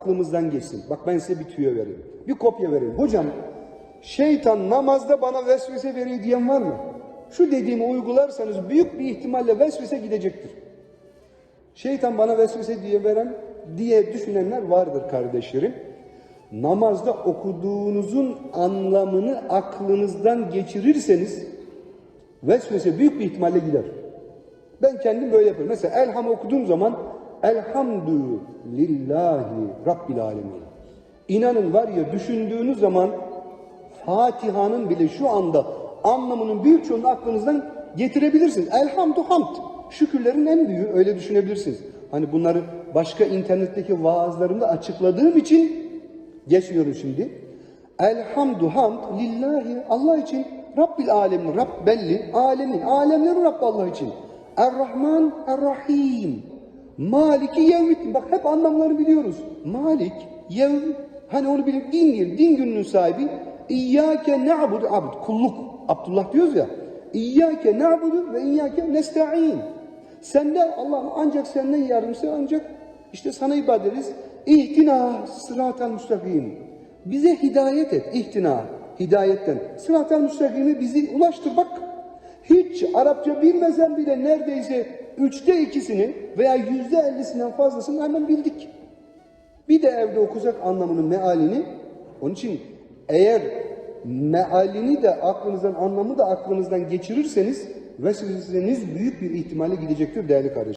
aklımızdan geçsin. Bak ben size bir tüyo vereyim. Bir kopya vereyim. Hocam şeytan namazda bana vesvese veriyor diyen var mı? Şu dediğimi uygularsanız büyük bir ihtimalle vesvese gidecektir. Şeytan bana vesvese diye veren diye düşünenler vardır kardeşlerim. Namazda okuduğunuzun anlamını aklınızdan geçirirseniz vesvese büyük bir ihtimalle gider. Ben kendim böyle yapıyorum. Mesela Elham okuduğum zaman Elhamdülillahi Rabbil Alemin. İnanın var ya düşündüğünüz zaman Fatiha'nın bile şu anda anlamının büyük çoğunu aklınızdan getirebilirsiniz. Elhamdü hamd. Şükürlerin en büyüğü öyle düşünebilirsiniz. Hani bunları başka internetteki vaazlarımda açıkladığım için geçmiyorum şimdi. Elhamdü hamd lillahi Allah için Rabbil alemin Rab belli alemin alemlerin Rabbi Allah için. Er-Rahman Er-Rahim. Maliki yevmiddin. Bak hep anlamlarını biliyoruz. Malik, yevm, hani onu bilip din din gününün sahibi. İyyâke na'budu abd. Kulluk. Abdullah diyoruz ya. İyyâke na'budu ve iyyâke nesta'in. Senden Allah'ım ancak senden yardımcısı ancak işte sana ibadet ederiz. İhtina sıratel müstakim. Bize hidayet et. İhtina. Hidayetten. Sıratel müstakimi bizi ulaştır bak. Hiç Arapça bilmesen bile neredeyse üçte ikisini veya yüzde ellisinden fazlasını hemen bildik. Bir de evde okusak anlamının mealini. Onun için eğer mealini de aklınızdan anlamı da aklınızdan geçirirseniz vesveseniz büyük bir ihtimalle gidecektir değerli kardeşlerim.